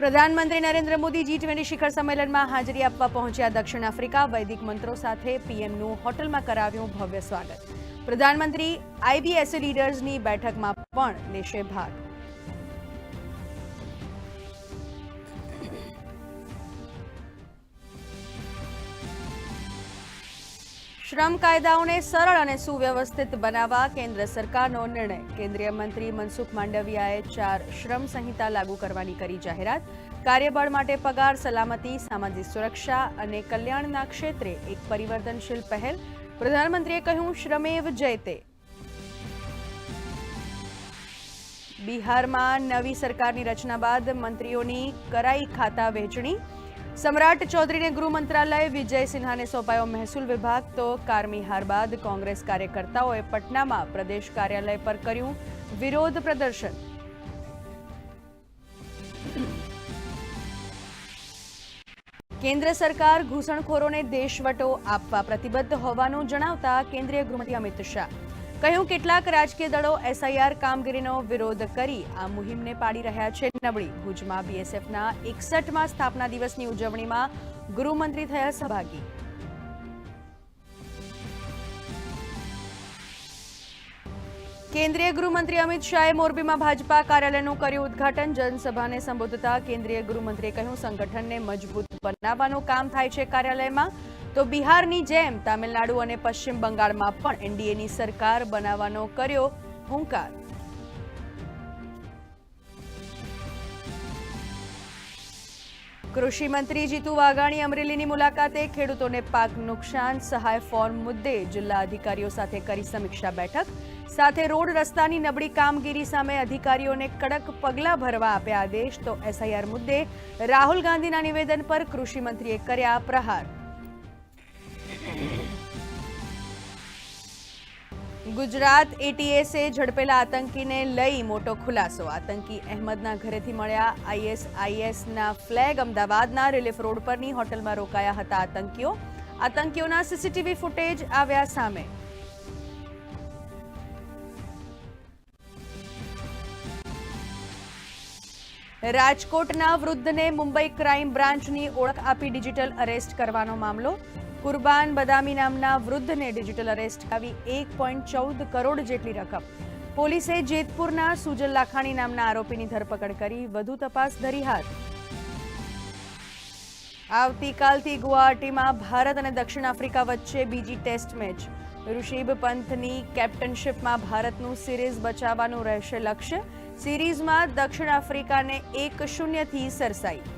પ્રધાનમંત્રી Narendra Modi G twenty શિખર સંમેલનમાં હાજરી આપવા પહોંચ્યા દક્ષિણ આફ્રિકા વૈદિક મંત્રો સાથે પીએમનું હોટલમાં કરાવ્યું ભવ્ય સ્વાગત. પ્રધાનમંત્રી આઈબીએસએ લીડર્સની બેઠકમાં પણ લેશે ભાગ. શ્રમ કાયદાઓને સરળ અને સુવ્યવસ્થિત બનાવવા કેન્દ્ર સરકારનો નિર્ણય. કેન્દ્રીય મંત્રી મનસુખ માંડવિયાએ ચાર શ્રમ સંહિતા લાગુ કરવાની કરી જાહેરાત. કાર્યબળ માટે પગાર, સલામતી, સામાજિક સુરક્ષા અને કલ્યાણના ક્ષેત્રે એક પરિવર્તનશીલ પહેલ. પ્રધાનમંત્રીએ કહ્યું, શ્રમેવ જયતે બિહારમાં નવી સરકારની રચના બાદ મંત્રીઓની કરાઈ ખાતા વહેંચણી સમ્રાટ ચૌધરીને ગૃહ મંત્રાલય વિજય સિન્હાને સોંપાયો મહેસૂલ વિભાગ. તો કારમી હાર બાદ કોંગ્રેસ કાર્યકર્તાઓએ પટનામાં પ્રદેશ કાર્યાલય પર કર્યું વિરોધ પ્રદર્શન. કેન્દ્ર સરકાર ઘૂસણખોરોને દેશવટો આપવા પ્રતિબદ્ધ હોવાનું જણાવતા કેન્દ્રીય ગૃહમંત્રી અમિત શાહ. કહ્યું, કેટલાક રાજકીય દળો એસઆઈઆર કામગીરીનો વિરોધ કરી આ મુહિમને પાડી રહ્યા છે. નબળી, ભુજમાં બીએસએફના એકસઠમાં સ્થાપના દિવસની ઉજવણીમાં ગૃહમંત્રી થયા સહભાગી કેન્દ્રીય ગૃહમંત્રી અમિત શાહે મોરબીમાં ભાજપા કાર્યાલયનું કર્યું ઉદ્ઘાટન. જનસભાને સંબોધતા કેન્દ્રીય ગૃહમંત્રીએ કહ્યું, સંગઠનને મજબૂત બનાવવાનું કામ થાય છે કાર્યાલયમાં. તો બિહારની જેમ તામિલનાડુ અને પશ્ચિમ બંગાળમાં પણ એનડીએની સરકાર બનાવવાનો કર્યો હુંકાર. કૃષિ મંત્રી જીતુ વાઘાણી અમરેલીની મુલાકાતે ખેડૂતોને પાક નુકસાન સહાય ફોર્મ મુદ્દે જિલ્લા અધિકારીઓ સાથે કરી સમીક્ષા બેઠક. સાથે રોડ રસ્તાની નબળી કામગીરી સામે અધિકારીઓને કડક પગલાં ભરવા આપ્યા આદેશ, તો એસઆઈઆર મુદ્દે રાહુલ ગાંધીના નિવેદન પર કૃષિ મંત્રીએ કર્યા પ્રહાર. ગુજરાત એટીએસે ઝડપેલા આતંકીને લઈ મોટો ખુલાસો. આતંકી અહેમદના ઘરેથી મળ્યા. આઈએસઆઈએસના ફ્લેગ અમદાવાદના રિલીફ રોડ પરની હોટલમાં રોકાયા હતા આતંકીઓ. આતંકીઓના સીસીટીવી ફૂટેજ આવ્યા સામે. રાજકોટના વૃદ્ધને મુંબઈ ક્રાઇમ બ્રાન્ચની ઓળખ આપી ડિજિટલ અરેસ્ટ કરવાનો મામલો. કુરબાન બદામી નામના વૃદ્ધને ડિજિટલ અરેસ્ટ આવી એક પોઈન્ટ ચૌદ કરોડ જેટલી રકમ. પોલીસે જેતપુરના સુજલ લાખાણી નામના આરોપીની ધરપકડ કરી, વધુ તપાસ ધરી હાથ. આવતીકાલથી ગુવાહાટીમાં ભારત અને દક્ષિણ આફ્રિકા વચ્ચે બીજી ટેસ્ટ મેચ. ઋષિભ પંથની કેપ્ટનશીપમાં ભારતનું સિરીઝ બચાવવાનું રહેશે લક્ષ્ય. સિરીઝમાં દક્ષિણ આફ્રિકાને એક શૂન્યથી સરસાઈ.